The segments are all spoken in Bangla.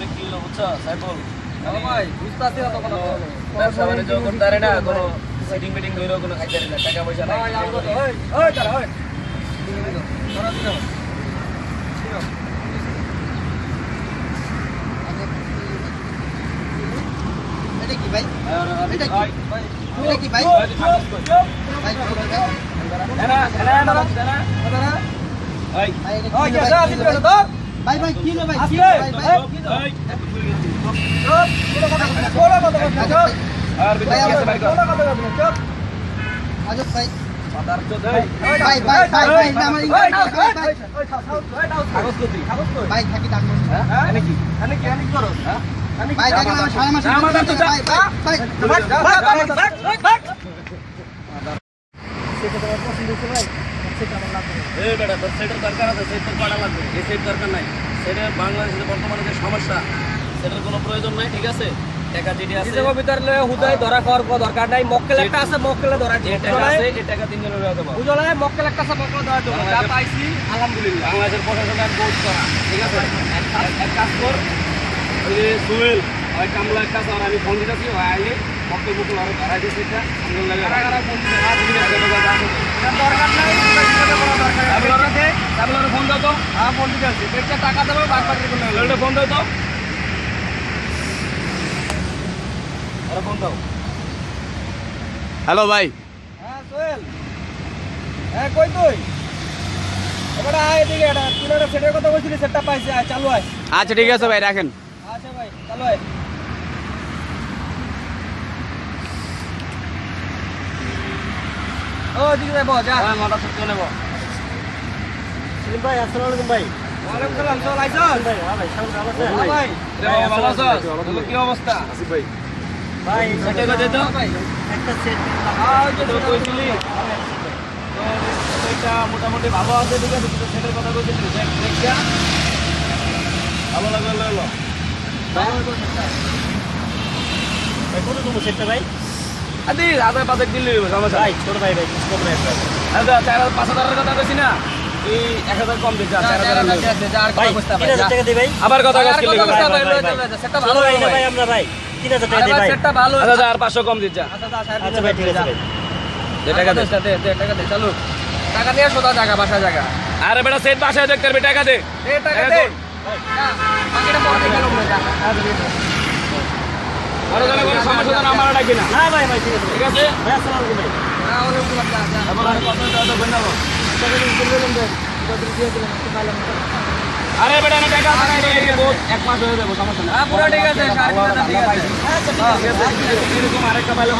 করে কিনলো বুঝছ? সাইফুল? ভাই বুঝতে না তখন ব্যবসা বাণিজ্য করতে পারে না কোনো সিটিং মিটিং ধরেও কোনো খাইতে পারে না টাকা পয়সা নাই। ভাই ওই ওই তারা ওই। এটা কি ভাই? এটা কি? ভাই এটা কি ভাই? ভাই, থাকুস কই? ভাই কি ভাই? এনা, এনা, এনা, বাবু, এনা। তারা ভাই, ভাই এটা ওই কি কে ভাই? যা দিবে তো। ভাই ভাই কি রে ভাই কি রে ভাই ভাই ভাই, চুপ কোলা কথা কোলা কথা চুপ আর ভাই। কোলা কথা চুপ আজব ভাই ভাই ভাই ভাই ভাই আমার ভাই ভাই কাগজ? ভাই থাকি হ্যাঁ? কি? হ্যাঁ? ভাই আমার সাড়ে মাসে তো। ভাই ভাই এই বেটা, তোর সেটের দরকার আছে, সেট তোর লাগবে? এই সেট দরকার নাই। সেটের বাংলাদেশের বর্তমানে যে সমস্যা, সেটার কোনো প্রয়োজন নাই, ঠিক আছে? টাকা যেটি আছে, নিজেকে ভিতরে হুদাই ধরা খাওয়ার কোনো দরকার নাই মক্কেল একটা আছে মক্কেলে ধরা যে টাকা আছে, এই টাকা তিনজনের বিয়ে দেবো। বুঝলে মক্কেল একটা আছে মক্কেলে ধরা দেবো যা পাইছি আলহামদুলিল্লাহ বাংলাদেশের করা, ঠিক আছে? এক- কাজ কর, ওই যে ওই কামলা একটা আছে, আমি ফোন দিতেছি, ওই আইলে ফোন দাও তো হ্যাঁ ফোন দিতে আসছি দেখতে টাকা দেবে বাদ বাকি ফোন দাও তো ওরা ফোন দাও হ্যালো ভাই। হ্যাঁ সোহেল হ্যাঁ কই তুই এবারে আয় এদিকে এটা তুই একটা সেটের কথা বলছিলি সেটটা পাইছি আয় চালু আয় আচ্ছা ঠিক আছে ভাই রাখেন। আচ্ছা ভাই চালু আয় ও দিকে যাব যা। হ্যাঁ নেব। সেলিম ভাই আসসালামু আলাইকুম ভাই। ওয়ালাইকুম সালাম চল আইসন ভাই হ্যাঁ ভাই সালাম হ্যাঁ ভাই ভালো তোর কি অবস্থা? ভাই। সেটা তো। ভাই একটা সেট ওই তো তো কইছিলি। এটা মোটামুটি ভালো আছে ঠিক আছে কিন্তু সেটার কথা কইছিলি দেখ ভালো লাগল লইলো ভাই সেটটা ভাই? আদি আধা পাতে দিল্লি সমস্যা ভাই ছোট ভাই ভাই কত ভাই আচ্ছা চার হাজার পাঁচ হাজারের কথা কইছি না। এক আবার কথা আর ছোট আচ্ছা পাঁচশো কম দিচ্ছে। আচ্ছা আচ্ছা আচ্ছা ভাই ঠিক আছে ভাই টাকা দে। টাকা দে চালু। টাকা দিয়ে সোজা জায়গা বাসা জায়গা। আরে বেটা সেট বাসায় দেখতে টাকা দে। দে টাকা টাকা দে দে। যা, বাকিটা পরে দেখে নেব, যা। আরে জানে কোনো সমস্যা তো আমার ডাকি না। না ভাই ভাই ঠিক আছে। ঠিক আছে? ভাই আসসালামু আলাইকুম ভাই। হ্যাঁ, আর বেটা না টাকা আছে এক মাস হয়ে যাবে সমস্যা না হ্যাঁ, পুরো ঠিক আছে, সাড়ে তিন ঠিক আছে। এরকম আরেকটা পাইলে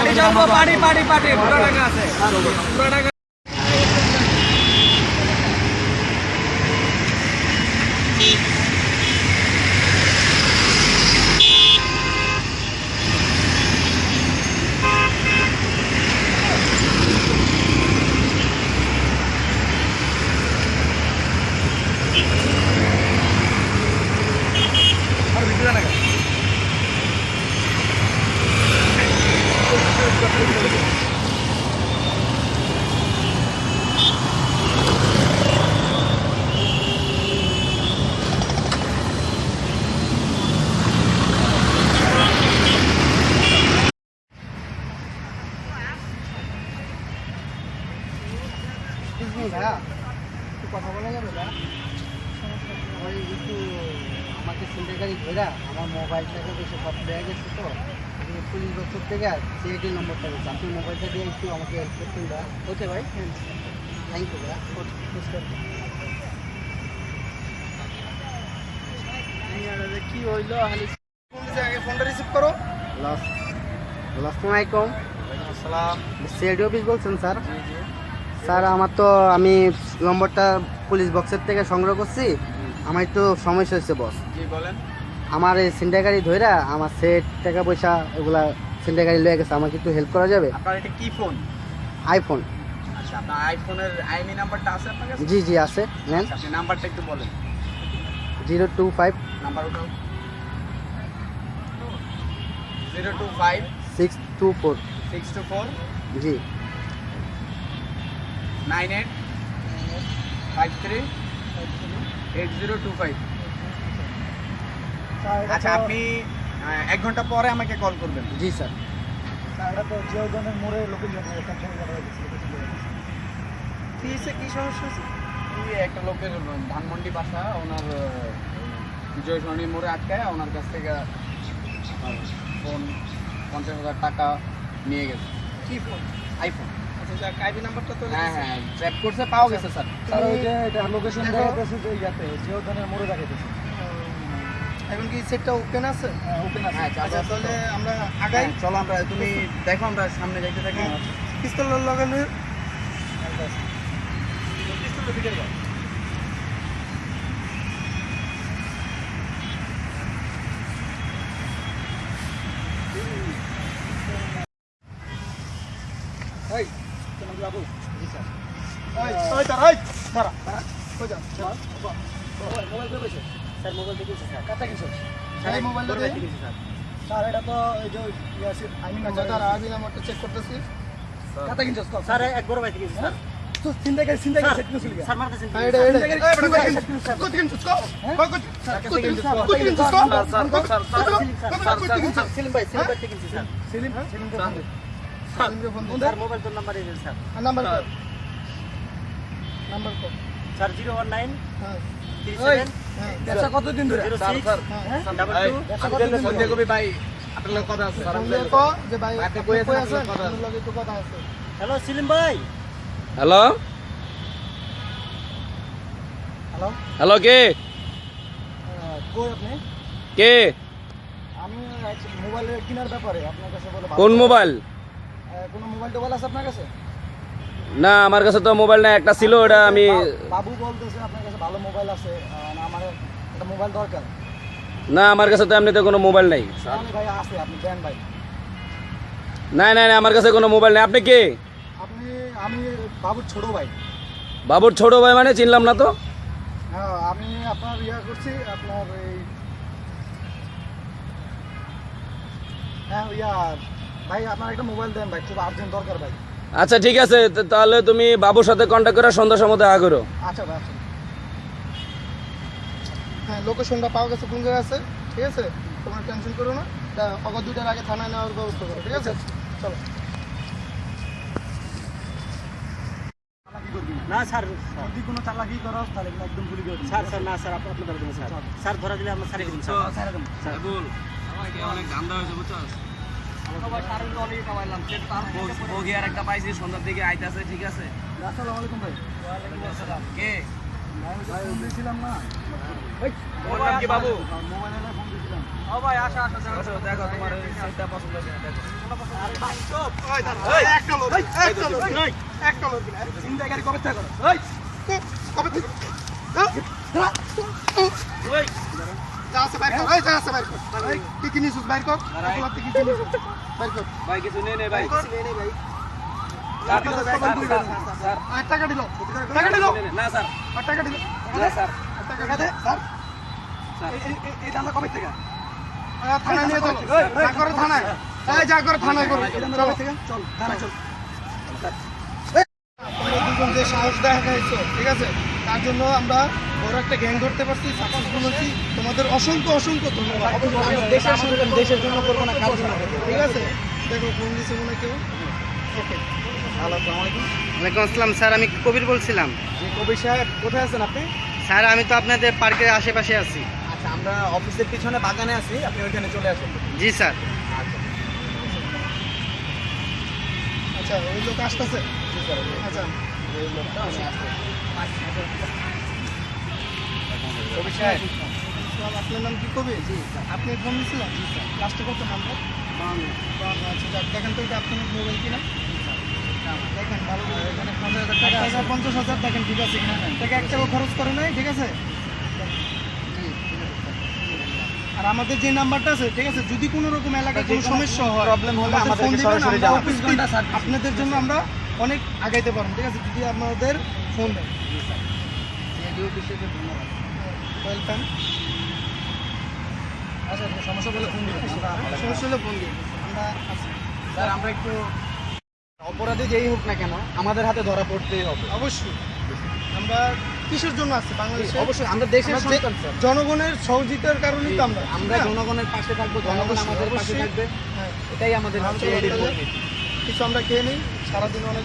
পার্টি, পার্টি, পার্টি, পুরো টাকা আছে। পুরো টাকা ভাইয়া একটু কথা বলা যাবে ভাইয়া আমার এই একটু আমাকে সিন্টার গাড়ি ঘোরা আমার মোবাইলটাকে সব তো পুলিশ বছর থেকে সিআইডি নম্বরটা গেছে আপনি মোবাইলটা দিয়ে একটু আমাকে হেল্প করতেন ভাইয়া ওকে ভাই। থ্যাংক ইউ ভাইয়া কি হইল ফোনটা রিসিভ করো। আসসালামু। আলাইকুম সিআইডি অফিস বলছেন স্যার? স্যার আমার তো আমি নম্বরটা পুলিশ বক্সের থেকে সংগ্রহ করছি। আমার একটু সমস্যা হয়েছে বস বলেন। আমার এই সিন্ডা গাড়ি ধইরা আমার সেট টাকা পয়সা ওগুলা সিন্ডা গাড়ি লয়ে গেছে আমাকে একটু হেল্প করা যাবে? আপনার এটা কি ফোন আইফোন আচ্ছা আপনার আইফোনের আইমি নাম্বারটা আছে আপনার কাছে? জি জি আছে নেন। আচ্ছা, আপনি নাম্বারটা একটু বলেন। জিরো টু ফাইভ নাম্বার উঠাও। Zero two five six two four. Six two four জি। Nine eight five three eight zero two five. আচ্ছা আপনি এক ঘণ্টা পরে আমাকে কল করবেন। জি স্যার। এটা তো জিওজনের মোড়ে লোকেশন একটা ফোন কি হয়েছে কি সমস্যা হয়েছে একটা লোকের ধানমন্ডি বাসা ওনার বিজয় সরণি মোড়ে আটকায় ওনার কাছ থেকে ফোন পঞ্চাশ হাজার টাকা নিয়ে গেছে। কি ফোন আইফোন আচ্ছা আইডি নাম্বারটা তো হ্যাঁ হ্যাঁ ট্র্যাপ করছে পাওয়া গেছে স্যার। স্যার ওই যে এটা লোকেশন দেখো। দেখাইতেছে যে ইয়াতে জিওজনের মোড়ে দেখাইতেছে। এখন কি সেটটা ওপেন আছে? ওপেন আছে। হ্যাঁ আচ্ছা তাহলে আমরা আগাই। হ্যাঁ, চলো আমরা তুমি দেখো আমরা সামনে যাইতে থাকি। পিস্তল লাগানো এই তোমার বাবু জি স্যার ওই ওই দাঁড়া ওই দাঁড়া দাঁড়া ওই যা স্যার। মোবাইল দেখেছি স্যার কাটা কিছু এই মোবাইলটা দে দেখেছি স্যার স্যার এটা তো এই যে ইয়াসি আই আচ্ছা দাঁড়া। আমি নাম্বারটা চেক করতেছি কাটা কিনছস কল স্যার এক বড় ভাই দেখেছি স্যার তো চিন্তা করে চিন্তা করে সেট করছিস স্যার মারতেছেন হ্যাঁ? এটা এটা এই বড় ভাই কত কিন চুসকো কত কত কিন চুসকো কত কিন চুসকো স্যার, স্যার, স্যার, স্যার, ভাই ভাই দেখেছি স্যার। সেলিম সেলিম কে ফোন দে সালিমকে ফোন দিন স্যার। মোবাইল তোর নাম্বার এই sir number number sir zero one nine হ্যাঁ? হ্যাঁ স্যার, স্যার, হ্যাঁ? ভাই। আপনার লগে কথা আছে ফোন দিয়ে কো। যে ভাই আপনি আপনি কই আপনার কথা আছে হ্যালো সেলিম ভাই। হ্যালো? হ্যালো? হ্যালো কে? আপনি? কে? আমি মোবাইল কেনার ব্যাপারে আপনার কাছে কোন মোবাইল? কোনো মোবাইল টোবাইল আছে আপনার কাছে? না আমার কাছে তো মোবাইল না একটা ছিল ওটা আমি বাবু বলতেছে আপনার কাছে ভালো মোবাইল আছে না আমার একটা মোবাইল দরকার। না আমার কাছে তো এমনিতে কোনো মোবাইল নাই। ভাই আছে আপনি দেন ভাই। না না না আমার কাছে কোনো মোবাইল নেই। আপনি কে? আপনি আমি বাবুর ছোট ভাই। বাবুর ছোট ভাই মানে চিনলাম না তো। হ্যাঁ আমি আপনার ইয়া করছি আপনার এই হ্যাঁ ইয়া ভাই আপনার একটা মোবাইল দেন ভাই খুব আর্জেন্ট দরকার ভাই। আচ্ছা ঠিক আছে তাহলে তুমি বাবুর সাথে কন্ট্যাক্ট করে সন্ধ্যার সময় দেখা করো। আচ্ছা আচ্ছা। হ্যাঁ লোকেশনটা পাওয়া গেছে কোন জায়গায় আছে ঠিক আছে? তোমরা টেনশন করো না। তা অগর দুটার আগে থানায় নেওয়ার ব্যবস্থা করো ঠিক আছে? চলো। না স্যার। যদি কোনো চালাকি করো তাহলে একদম ভুলে স্যার স্যার না স্যার আপনি আপনি ধরে দিন স্যার। স্যার ধরা দিলে আমরা স্যার। বল। অনেক ধান্দা হয়েছে বুঝছস বগি আর একটা পাইছি সন্ধ্যার দিকে আইতাছে ঠিক আছে? আসসালামু আলাইকুম ভাই। কে? ভাই ভাই ফোন দিয়েছিলাম না? তোমার নাম কি বাবু? মোবাইলে ফোন দিয়েছিলাম। ও ভাই আসো আসো আসো দেখো তোমার এই সেটটা পছন্দ হয়েছে দেখো। ওই দাঁড়া ওই একটা লোক একটা লোক। নাই একটা লোক না চিন্তা গাড়ি কবে ওই আছে বাইর কর। এই যা আছে বাইর কর। বাইর থেকে কি কি নিছিস বাইর কর। ভাই। কিছু নেই নেই ভাই। Sir, sir, sir, sir, sir, sir, sir, আর টাকা দিল। টাকা দিল। না। স্যার। টাকা দিল। না স্যার। টাকা দে স্যার। এই- এই- এই- এই দামটা কবে থেকে? আহ, থানায় নিয়ে চলো। যা করে থানায়। এই যা করে থানায় করো। এই দামটা চলো। কবে থেকে চল দাঁড়া চল। দুজন যে সাহস দেখাইছো ঠিক আছে? তার জন্য আমরা বড় একটা গ্যাং ধরতে পারছি সাকসেসফুল হচ্ছি তোমাদের অসংখ্য অসংখ্য ধন্যবাদ। দেশের সঙ্গে দেশের জন্য করব না করব ঠিক আছে? দেখো ফোন দিছে মনে কেউ। ওকে ওয়ালাইকুম আসসালাম স্যার আমি কবির বলছিলাম। কবির সাহেব কোথায় আছেন আপনি? স্যার আমি তো আপনাদের পার্কের আশেপাশে আছি। আচ্ছা আমরা অফিসের পিছনে বাগানে আছি আপনি ওইখানে চলে আসেন। জি স্যার। আচ্ছা। ওই লোক আসতেছে? আচ্ছা। সাহেব আপনার নাম কি কবি? আপনি ফোন দিয়েছিলেন লাস্টে কত নাম্বার আচ্ছা যাক, দেখেন তো এটা আপনার মোবাইল কিনা। দেখেন ভালো করে এখানে পঞ্চাশ হাজার টাকা পঞ্চাশ হাজার দেখেন ঠিক আছে কিনা। টাকা এক টাকা খরচ করে নাই ঠিক আছে? আর আমাদের যে নাম্বারটা আছে ঠিক আছে? যদি কোনো রকম এলাকায় কোনো সমস্যা হয় প্রবলেম হলে আমাদের ফোন দিবেন। আপনাদের জন্য আমরা অনেক আগাইতে পারব ঠিক আছে? যদি আমাদের ফোন। ওয়েলকাম। আচ্ছা সমস্যা বলে ফোন সমস্যা হলে ফোন দিন আমরা স্যার আমরা একটু অপরাধী যেই হোক না কেন আমাদের হাতে ধরা পড়তেই হবে। অবশ্যই। আমরা কিসের জন্য আছে বাংলাদেশে? অবশ্যই আমরা দেশের সন্তান জনগণের সহযোগিতার কারণেই তো আমরা। আমরা জনগণের পাশে থাকব জনগণ অবশ্যই, আমাদের পাশে থাকবে। হ্যাঁ। এটাই আমাদের। কিছু আমরা খেয়ে নিই সারাদিন অনেক